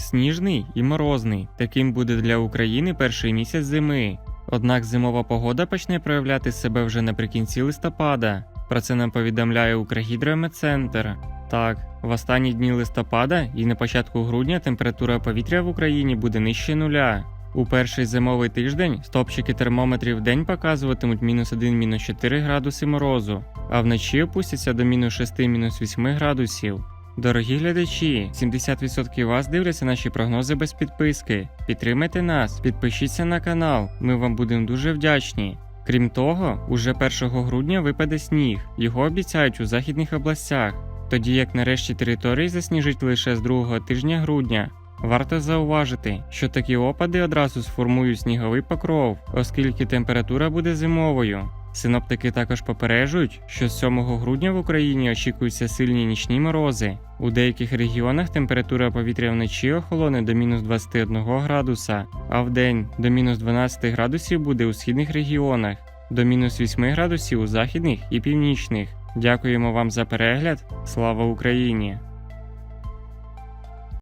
Сніжний і морозний. Таким буде для України перший місяць зими. Однак зимова погода почне проявляти себе вже наприкінці листопада. Про це нам повідомляє Укргідрометцентр. Так, в останні дні листопада і на початку грудня температура повітря в Україні буде нижче нуля. У перший зимовий тиждень стопчики термометрів в день показуватимуть мінус 1 мінус 4 градуси морозу, а вночі опустяться до мінус 6 мінус 8 градусів. Дорогі глядачі, 70% вас дивляться наші прогнози без підписки. Підтримайте нас, підпишіться на канал, ми вам будемо дуже вдячні. Крім того, уже 1 грудня випаде сніг, його обіцяють у західних областях, тоді як нарешті території засніжить лише з другого тижня грудня. Варто зауважити, що такі опади одразу сформують сніговий покров, оскільки температура буде зимовою. Синоптики також попереджують, що з 7 грудня в Україні очікуються сильні нічні морози. У деяких регіонах температура повітря вночі охолоне до мінус 21 градуса, а в день до мінус 12 градусів буде у східних регіонах, до мінус 8 градусів у західних і північних. Дякуємо вам за перегляд. Слава Україні!